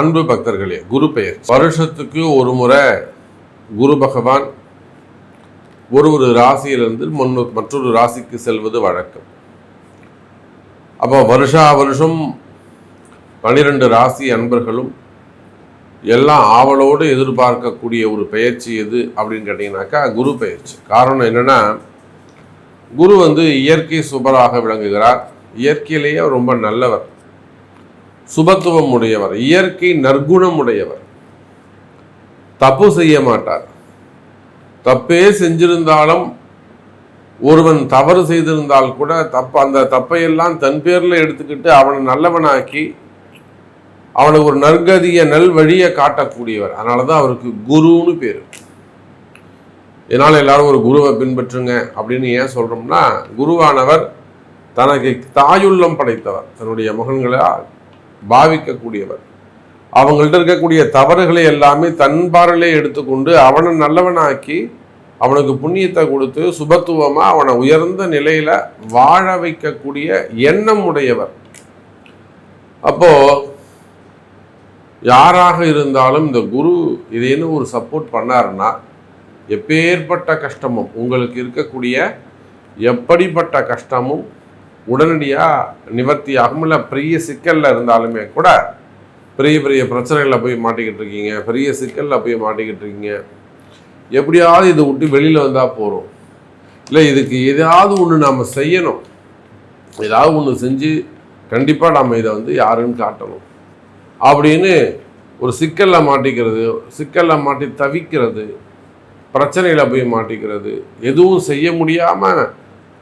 அன்பு பக்தர்களே குரு பெயர். வருஷத்துக்கு ஒரு முறை குரு பகவான் ஒரு ஒரு ராசியிலிருந்து முன்னு மற்றொரு ராசிக்கு செல்வது வழக்கம். அப்போ வருஷா வருஷம் பனிரெண்டு ராசி அன்பர்களும் எல்லாம் ஆவலோடு எதிர்பார்க்கக்கூடிய ஒரு பெயர்ச்சி எது அப்படின்னு கேட்டிங்கனாக்கா குரு பெயர்ச்சி. காரணம் என்னென்னா குரு வந்து இயற்கை சுபராக விளங்குகிறார். இயற்கையிலேயே ரொம்ப நல்லவர். சுபத்துவம் உடையவர் இயற்கை நற்குணம் உடையவர் தப்பு செய்ய மாட்டார். தப்பே செஞ்சிருந்தாலும் ஒருவன் தவறு செய்திருந்தால் கூட தப்பு அந்த தப்பையெல்லாம் தன் பேரில் எடுத்துக்கிட்டு அவனை நல்லவனாக்கி அவனுக்கு ஒரு நற்கதிய நல் வழியை காட்டக்கூடியவர். அதனால தான் அவருக்கு குருன்னு பேர். இதனால் எல்லாரும் ஒரு குருவை பின்பற்றுங்க அப்படின்னு ஏன் சொல்கிறோம்னா குருவானவர் தனக்கு தாயுள்ளம் படைத்தவர். தன்னுடைய மகன்களால் பாவிக்கக்கூடியவர். அவங்கள்ட்ட இருக்கக்கூடிய தவறுகளை எல்லாமே தன் பார்வையிலே எடுத்துக்கொண்டு அவனை நல்லவனாக்கி அவனுக்கு புண்ணியத்தை கொடுத்து சுபத்துவமாக அவனை உயர்ந்த நிலையில் வாழ வைக்கக்கூடிய எண்ணம் உடையவர். அப்போ யாராக இருந்தாலும் இந்த குரு இதேன்னு ஒரு சப்போர்ட் பண்ணாருன்னா எப்பேற்பட்ட கஷ்டமும் உங்களுக்கு இருக்கக்கூடிய எப்படிப்பட்ட கஷ்டமும் உடனடியாக நிவர்த்தி ஆகும் இல்லை பெரிய சிக்கலில் இருந்தாலுமே கூட பெரிய பெரிய பிரச்சனைகளில் போய் மாட்டிக்கிட்டு இருக்கீங்க. பெரிய சிக்கலில் போய் மாட்டிக்கிட்டு இருக்கீங்க. எப்படியாவது இதை விட்டு வெளியில் வந்தால் போகிறோம் இல்லை இதுக்கு ஏதாவது ஒன்று நாம் செய்யணும். ஏதாவது ஒன்று செஞ்சு கண்டிப்பாக நம்ம இதை வந்து யாருன்னு காட்டணும். அப்படின்னு ஒரு சிக்கலில் மாட்டிக்கிறது சிக்கலில் மாட்டி தவிக்கிறது பிரச்சனையில் போய் மாட்டிக்கிறது எதுவும் செய்ய முடியாமல்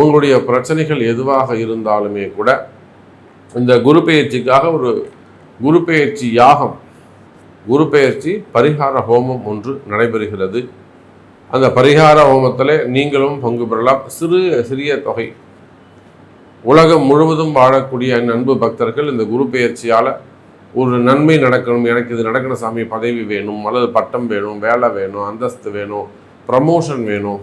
உங்களுடைய பிரச்சனைகள் எதுவாக இருந்தாலுமே கூட இந்த குரு பெயர்ச்சிக்காக ஒரு குரு பெயர்ச்சி யாகம் குரு பெயர்ச்சி பரிகார ஹோமம் ஒன்று நடைபெறுகிறது. அந்த பரிகார ஹோமத்தில் நீங்களும் பங்கு பெறலாம். சிறு சிறிய தொகை. உலகம் முழுவதும் வாழக்கூடிய நண்பு பக்தர்கள் இந்த குரு பெயர்ச்சியால் ஒரு நன்மை நடக்கணும் எனக்கு இது நடக்கணும் சாமி பதவி வேணும் அல்லது பட்டம் வேணும் வேலை வேணும் அந்தஸ்து வேணும் ப்ரமோஷன் வேணும்.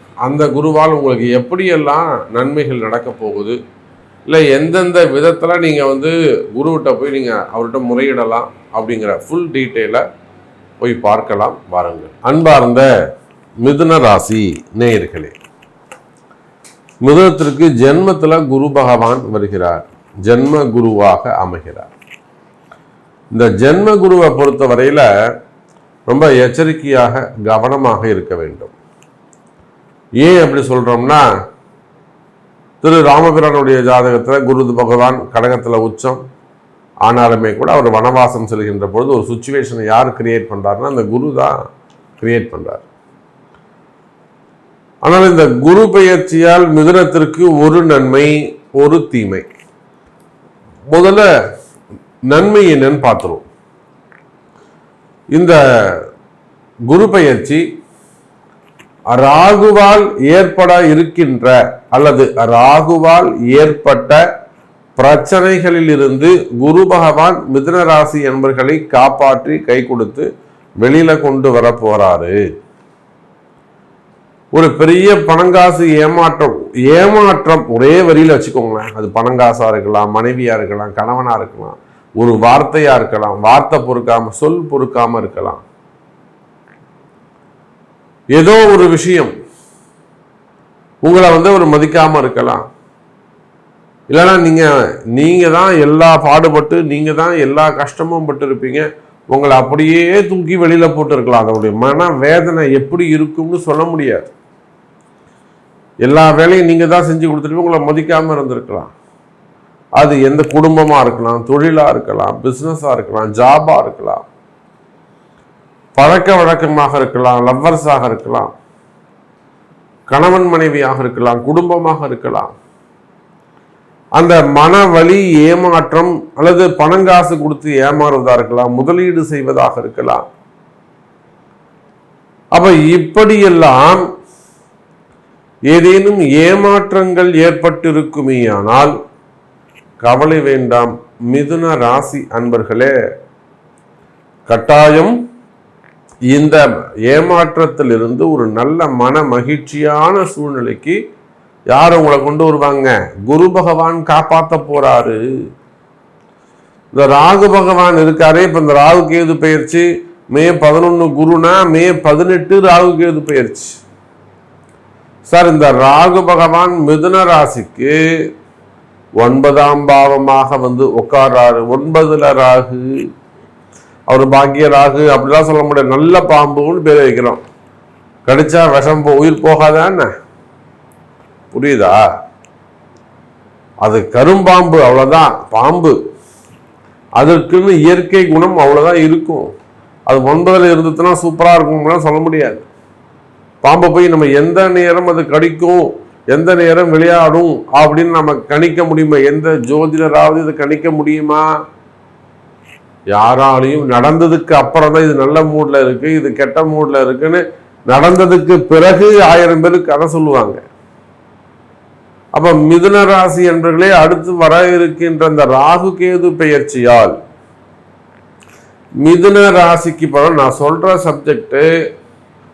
அந்த குருவால் உங்களுக்கு எப்படியெல்லாம் நன்மைகள் நடக்க போகுது? இல்லை எந்தெந்த விதத்தில் நீங்கள் வந்து குருவிட்ட போய் நீங்கள் அவர்கிட்ட முறையிடலாம் அப்படிங்கிற ஃபுல் டீட்டெயிலை போய் பார்க்கலாம் வாருங்கள். அன்பார்ந்த மிதுன ராசி நேயர்களே மிதுனத்திற்கு ஜென்மத்தில் குரு பகவான் வருகிறார். ஜென்ம குருவாக அமைகிறார். இந்த ஜென்ம குருவை பொறுத்த வரையில் ரொம்ப எச்சரிக்கையாக கவனமாக இருக்க வேண்டும். ஏன் அப்படி சொல்கிறோம்னா திரு ராமபிரானுடைய ஜாதகத்தில் குரு பகவான் கடகத்தில் உச்சம். ஆனாலுமே கூட அவர் வனவாசம் செல்கின்ற பொழுது ஒரு சுச்சுவேஷனை யார் கிரியேட் பண்ணுறாருன்னா அந்த குரு தான் கிரியேட் பண்ணுறார் ஆனால் இந்த குரு பெயர்ச்சியால் மிதுனத்திற்கு ஒரு நன்மை ஒரு தீமை. முதல்ல நன்மை என்னன்னு பார்த்துருவோம். இந்த குரு பயிற்சி ராகுவால் ஏற்பட இருக்கின்ற அல்லது ராகுவால் ஏற்பட்ட பிரச்சனைகளில் இருந்து குரு பகவான் மிதுன ராசி என்பர்களை காப்பாற்றி கை கொடுத்து வெளியில கொண்டு வர போறாரு. ஒரு பெரிய பணங்காசு ஏமாற்றம் ஏமாற்றம் ஒரே வரியில வச்சுக்கோங்களேன். அது பணங்காசா இருக்கலாம் மனைவியா இருக்கலாம் கணவனா இருக்கலாம் ஒரு வார்த்தையா இருக்கலாம் வார்த்தை பொறுக்காம சொல் பொறுக்காம இருக்கலாம். ஏதோ ஒரு விஷயம். உங்களை வந்து ஒரு மதிக்காம இருக்கலாம். இல்லைன்னா நீங்க நீங்க தான் எல்லா பாடுபட்டு நீங்க தான் எல்லா கஷ்டமும் பட்டு இருப்பீங்க உங்களை அப்படியே தூக்கி வெளியில போட்டு இருக்கலாம் அதனுடைய மன வேதனை எப்படி இருக்கும்னு சொல்ல முடியாது. எல்லா வேலையும் நீங்க தான் செஞ்சு கொடுத்துட்டு உங்களை மதிக்காம இருந்திருக்கலாம். அது எந்த குடும்பமா இருக்கலாம் தொழிலா இருக்கலாம் பிசினஸா இருக்கலாம் ஜாபா இருக்கலாம். பழக்க வழக்கமாக இருக்கலாம் லவ்வர்ஸாக இருக்கலாம் கணவன் மனைவியாக இருக்கலாம் குடும்பமாக இருக்கலாம். அந்த மன வலி ஏமாற்றம் அல்லது பணங்காசு கொடுத்து ஏமாறுவதாக இருக்கலாம் முதலீடு செய்வதாக இருக்கலாம். அப்ப இப்படியெல்லாம் ஏதேனும் ஏமாற்றங்கள் ஏற்பட்டிருக்குமேயானால் கவலை வேண்டாம். மிதுன ராசி அன்பர்களே கட்டாயம் இந்த ஏமாற்றத்திலிருந்து ஒரு நல்ல மன மகிழ்ச்சியான சூழ்நிலைக்கு யார் உங்களை கொண்டு வருவாங்க? குரு பகவான் காப்பாத்த போறாரு. இந்த ராகு பகவான் இருக்காரே இப்ப இந்த ராகு கேது பயிற்சி மே பதினொன்னு குருனா மே பதினெட்டு ராகு கேது பயிற்சி சார் இந்த ராகு பகவான் மிதுன ராசிக்கு ஒன்பதாம் பாவமாக வந்து உட்காராரு ஒன்பதுல ராகு. அவர் பாக்கிய ராகு அப்படிலாம் சொல்ல முடியாது. நல்ல பாம்புன்னு பேர் வைக்கிறோம். கடிச்சா விஷம் போ உயிர் போகாதான்னு புரியுதா? அது கரும்பாம்பு அவ்வளோதான் பாம்பு. அதற்குன்னு இயற்கை குணம் அவ்வளோதான் இருக்கும். அது ஒன்பதில் இருந்துச்சுன்னா சூப்பராக இருக்கும்லாம் சொல்ல முடியாது. பாம்பை போய் நம்ம எந்த நேரம் அது கடிக்கும் எந்த நேரம் விளையாடும் அப்படின்னு நம்ம கணிக்க முடியுமா? எந்த ஜோதிடராவது இதை கணிக்க முடியுமா? யாராலையும் நடந்ததுக்கு அப்புறம் தான் இது நல்ல மூடில் இருக்கு இது கெட்ட மூட்ல இருக்குன்னு நடந்ததுக்கு பிறகு ஆயிரம் பேர் கதை சொல்லுவாங்க. அப்ப மிதுன ராசி என்பர்களே அடுத்து வர இருக்கின்ற இந்த ராகு கேது பெயர்ச்சியால் மிதுன ராசிக்கு படம் நான் சொல்ற சப்ஜெக்ட்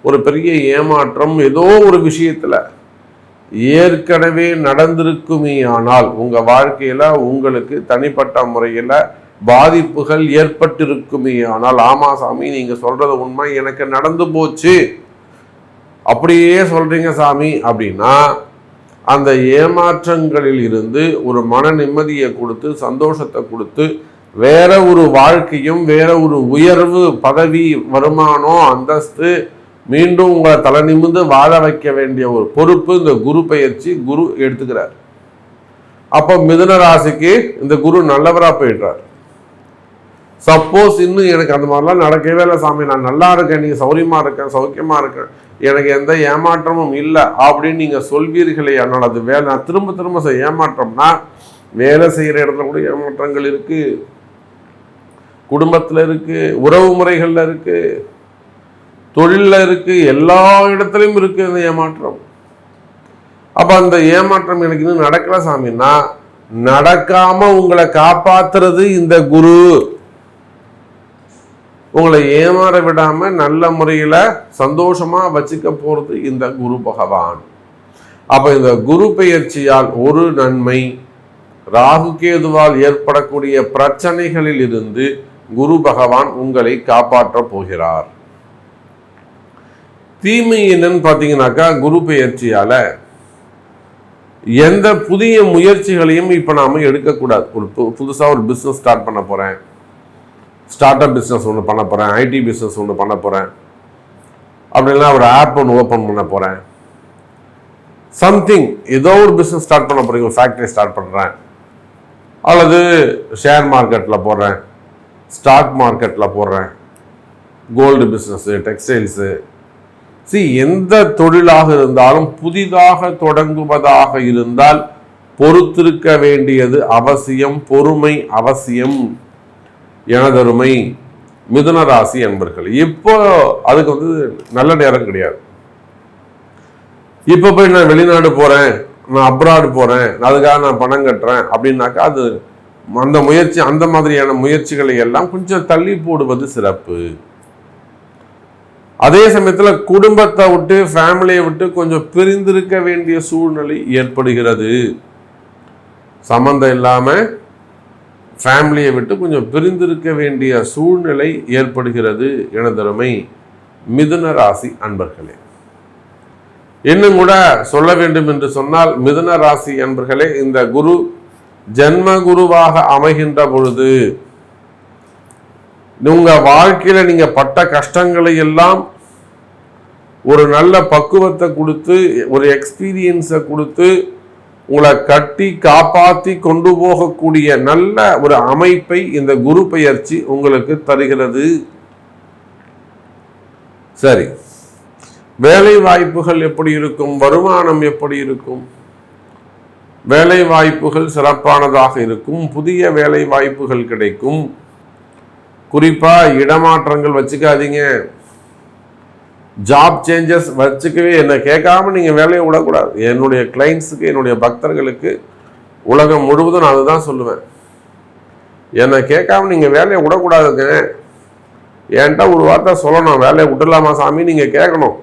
ஒரு பெரிய ஏமாற்றம் ஏதோ ஒரு விஷயத்துல ஏற்கனவே நடந்திருக்குமே ஆனால் உங்க வாழ்க்கையில உங்களுக்கு தனிப்பட்ட முறையில பாதிப்புகள் ஏற்பட்டிருக்குமே. ஆனால் ஆமா சாமி நீங்க சொல்றது உண்மை. எனக்கு நடந்து போச்சு. அப்படியே சொல்றீங்க சாமி அப்படின்னா அந்த ஏமாற்றங்களில் இருந்து ஒரு மன நிம்மதியை கொடுத்து சந்தோஷத்தை கொடுத்து வேற ஒரு வாழ்க்கையும் வேற ஒரு உயர்வு பதவி வருமானம் அந்தஸ்து மீண்டும் உங்களை தலை நிமிந்து வாழ வைக்க வேண்டிய ஒரு பொறுப்பு இந்த குரு பயிற்சி குரு எடுத்துக்கிறார். அப்போ மிதுன ராசிக்கு இந்த குரு நல்லவராக போயிடுறார். சப்போஸ் இன்னும் எனக்கு அந்த மாதிரிலாம் நடக்கவே இல்லை சாமி. நான் நல்லா இருக்கேன் நீங்கள் சௌரியமாக இருக்கேன் சௌக்கியமாக இருக்கேன். எனக்கு எந்த ஏமாற்றமும் இல்லை அப்படின்னு நீங்கள் சொல்வீர்களே ஆனால் அது வேலை நான் திரும்ப திரும்ப செய்ய ஏமாற்றம்னா வேலை செய்கிற இடத்துல கூட ஏமாற்றங்கள் இருக்குது குடும்பத்தில் இருக்குது உறவு முறைகளில் இருக்குது தொழிலில் இருக்குது எல்லா இடத்துலையும் இருக்குது அந்த ஏமாற்றம். அப்போ அந்த ஏமாற்றம் எனக்கு இன்னும் நடக்கலை சாமின்னா நடக்காமல் உங்களை காப்பாத்துறது இந்த குரு. உங்களை ஏமாற விடாம நல்ல முறையில சந்தோஷமா வச்சுக்க போறது இந்த குரு பகவான். அப்ப இந்த குரு பெயர்ச்சியால் ஒரு நன்மை ராகு கேதுவால் ஏற்படக்கூடிய பிரச்சனைகளில் இருந்து குரு பகவான் உங்களை காப்பாற்ற போகிறார். தீமை என்னன்னு பார்த்தீங்கன்னாக்கா குரு பெயர்ச்சியால எந்த புதிய முயற்சிகளையும் இப்போ நாம எடுக்கக்கூடாது. ஒரு புதுசாக ஒரு பிஸ்னஸ் ஸ்டார்ட் பண்ண போறேன். ஸ்டார்ட் அப் பிஸ்னஸ் ஒன்று பண்ண போகிறேன் ஐடி பிஸ்னஸ் ஒன்று பண்ண போகிறேன் அப்படின்னா ஒரு ஆப் ஒன்று ஓப்பன் பண்ண போகிறேன் சம்திங் ஏதோ ஒரு பிஸ்னஸ் ஸ்டார்ட் பண்ண போகிறீங்க ஒரு ஃபேக்ட்ரி ஸ்டார்ட் பண்ணுறேன் அல்லது ஷேர் மார்க்கெட்டில் போடுறேன் ஸ்டாக் மார்க்கெட்டில் போடுறேன் கோல்டு பிஸ்னஸ்ஸு டெக்ஸ்டைல்ஸு சி எந்த தொழிலாக இருந்தாலும் புதிதாக தொடங்குவதாக இருந்தால் பொறுத்திருக்க வேண்டியது அவசியம் பொறுமை அவசியம். எனதருமை மிதுன ராசி என்பர்கள் இப்போ அதுக்கு வந்து நல்ல நேரம் கிடையாது. இப்போ போய் நான் வெளிநாடு போறேன் நான் அப்ராடு போறேன் அதுக்காக நான் பணம் கட்டுறேன் அப்படின்னாக்கா அது அந்த முயற்சி அந்த மாதிரியான முயற்சிகளை எல்லாம் கொஞ்சம் தள்ளி போடுவது சிறப்பு. அதே சமயத்தில் குடும்பத்தை விட்டு ஃபேமிலியை விட்டு கொஞ்சம் பிரிந்திருக்க வேண்டிய சூழ்நிலை ஏற்படுகிறது. சம்மந்தம் இல்லாம ஃபேமிலியை விட்டு கொஞ்சம் பிரிந்திருக்க வேண்டிய சூழ்நிலை ஏற்படுகிறது எனதருமை மிதுன ராசி அன்பர்களே. இன்னும் கூட சொல்ல வேண்டும் என்று சொன்னால் மிதுன ராசி அன்பர்களே இந்த குரு ஜென்ம குருவாக அமைகின்ற பொழுது உங்க வாழ்க்கையில நீங்க பட்ட கஷ்டங்களை எல்லாம் ஒரு நல்ல பக்குவத்தை கொடுத்து ஒரு எக்ஸ்பீரியன்ஸை கொடுத்து உங்களை கட்டி காப்பாற்றி கொண்டு போகக்கூடிய நல்ல ஒரு அமைப்பை இந்த குரு பெயர்ச்சி உங்களுக்கு தருகிறது. சரி. வேலை வாய்ப்புகள் எப்படி இருக்கும்? வருமானம் எப்படி இருக்கும்? வேலை வாய்ப்புகள் சிறப்பானதாக இருக்கும். புதிய வேலை வாய்ப்புகள் கிடைக்கும். குறிப்பாக இடமாற்றங்கள் வச்சுக்காதீங்க. ஜாப் சேஞ்சஸ் வச்சுக்கவே என்னை கேட்காம நீங்கள் வேலையை விடக்கூடாது. என்னுடைய கிளைண்ட்ஸுக்கு என்னுடைய பக்தர்களுக்கு உலகம் முழுவதும் நான் அதுதான் சொல்லுவேன். என்னை கேட்காம நீங்கள் வேலையை விடக்கூடாதுங்க. என்கிட்ட ஒரு வார்த்தை சொல்லணும். வேலையை விட்டுலாமா சாமி? நீங்கள் கேட்கணும்.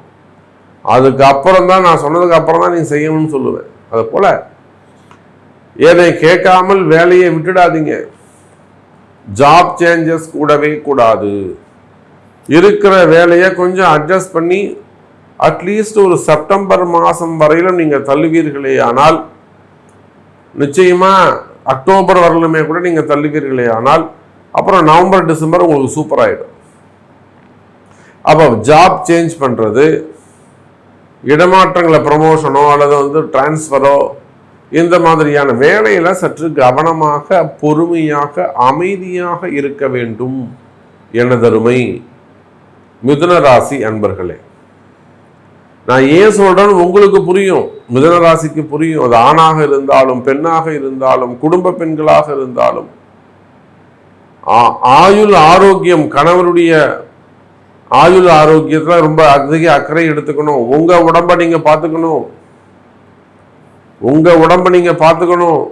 அதுக்கப்புறம் தான் நான் சொன்னதுக்கு அப்புறம் தான் நீங்கள் செய்யணும்னு சொல்லுவேன். அதை போல் என்னை கேட்காமல் வேலையை விட்டுடாதீங்க. ஜாப் சேஞ்சஸ் கூடவே கூடாது. இருக்கிற வேலையை கொஞ்சம் அட்ஜஸ்ட் பண்ணி அட்லீஸ்ட் ஒரு செப்டம்பர் மாதம் வரையிலும் நீங்கள் தள்ளுவீர்களே ஆனால் நிச்சயமாக அக்டோபர் வரலுமே கூட நீங்கள் தள்ளுவீர்களே ஆனால் அப்புறம் நவம்பர் டிசம்பர் உங்களுக்கு சூப்பர் அப்போ ஜாப் சேஞ்ச் பண்ணுறது இடமாற்றங்களை ப்ரமோஷனோ அல்லது வந்து டிரான்ஸ்ஃபரோ இந்த மாதிரியான வேலையில் சற்று கவனமாக பொறுமையாக அமைதியாக இருக்க வேண்டும். எனதருமை மிதுன ராசி அன்பர்களே நான் ஏன் சொல்றேன்னு உங்களுக்கு புரியும். மிதுன ராசிக்கு புரியும். அது ஆணாக இருந்தாலும் பெண்ணாக இருந்தாலும் குடும்ப பெண்களாக இருந்தாலும் ஆ- ஆயுள் ஆரோக்கியம் கணவருடைய ஆயுள் ஆரோக்கியத்துல ரொம்ப அதிக அக்கறை எடுத்துக்கணும். உங்க உடம்ப நீங்க பார்த்துக்கணும் உங்க உடம்ப நீங்க பார்த்துக்கணும்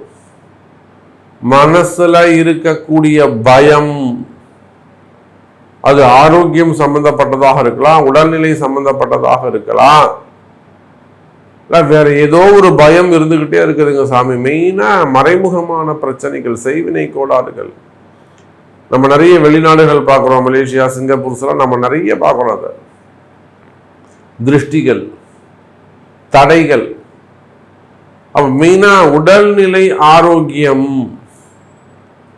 மனசுல இருக்கக்கூடிய பயம் அது ஆரோக்கியம் சம்பந்தப்பட்டதாக இருக்கலாம் உடல்நிலை சம்பந்தப்பட்டதாக இருக்கலாம். வேற ஏதோ ஒரு பயம் இருந்துகிட்டே இருக்குதுங்க சாமி. மெயினா மறைமுகமான பிரச்சனைகள் செய்வினை கோளாறுகள். நம்ம நிறைய வெளிநாடுகள் பார்க்குறோம் மலேசியா சிங்கப்பூர்ஸ்லாம் நம்ம நிறைய பார்க்குறோம் அதை. திருஷ்டிகள் தடைகள். அப்போ மெயினாக உடல்நிலை ஆரோக்கியம்.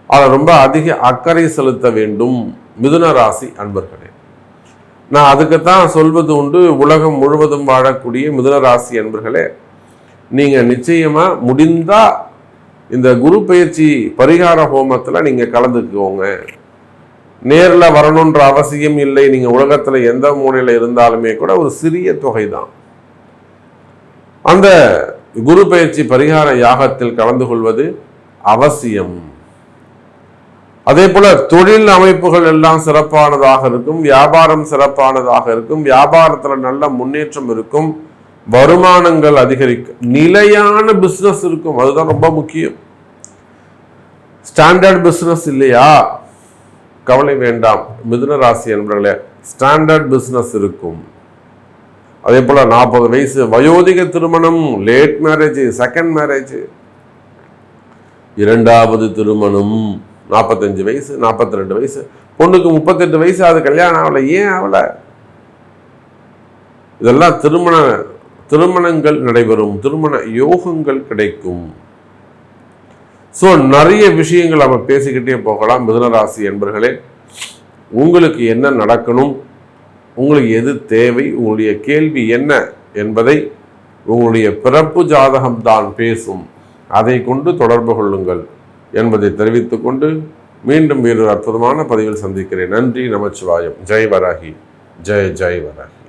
அதை ரொம்ப அதிக அக்கறை செலுத்த வேண்டும். மிதுன ராசி அன்பர்களே நான் அதுக்குத்தான் சொல்வது உண்டு உலகம் முழுவதும் வாழக்கூடிய மிதுன ராசி அன்பர்களே நீங்க நிச்சயமா முடிந்தா இந்த குரு பயிற்சி பரிகார ஹோமத்தில் நீங்க கலந்துக்குவோங்க நேரில் வரணுன்ற அவசியம் இல்லை நீங்க உலகத்தில் எந்த மூலையில் இருந்தாலுமே கூட ஒரு சிறிய தொகை தான் அந்த குரு பயிற்சி பரிகார யாகத்தில் கலந்து கொள்வது அவசியம். அதே போல தொழில் அமைப்புகள் எல்லாம் சிறப்பானதாக இருக்கும் வியாபாரம் சிறப்பானதாக இருக்கும் வியாபாரத்துல நல்ல முன்னேற்றம் இருக்கும் வருமானங்கள் அதிகரிக்கும் நிலையான பிசினஸ் இருக்கும் அதுதான் ரொம்ப முக்கியம். ஸ்டாண்டர்ட் பிசினஸ் இல்லையா? கவலை வேண்டாம். மிதுன ராசி என்பவர்களே ஸ்டாண்டர்ட் பிசினஸ் இருக்கும். அதே போல நாற்பது வயசு வயோதிக திருமணம் லேட் மேரேஜ் செகண்ட் மேரேஜ் இரண்டாவது திருமணம். நாற்பத்தஞ்சு வயசு நாற்பத்தி ரெண்டு வயசு. பொண்ணுக்கு முப்பத்தெட்டு வயசு அது கல்யாணம் ஆகல ஏன் ஆகல? இதெல்லாம் திருமண திருமணங்கள் நடைபெறும் திருமண யோகங்கள் கிடைக்கும். ஸோ நிறைய விஷயங்கள் நம்ம பேசிக்கிட்டே போகலாம். மிதனராசி என்பர்களே உங்களுக்கு என்ன நடக்கணும்? உங்களுக்கு எது தேவை? உங்களுடைய கேள்வி என்ன என்பதை உங்களுடைய பிறப்பு ஜாதகம் தான் பேசும். அதை கொண்டு தொடர்பு கொள்ளுங்கள். என்பதை தெரிவித்துக்கொண்டு மீண்டும் மீண்டும் அற்புதமான பதிவில் சந்திக்கிறேன். நன்றி நமச்சிவாயம். ஜெய் வராகி. ஜெய் ஜெய் வராகி.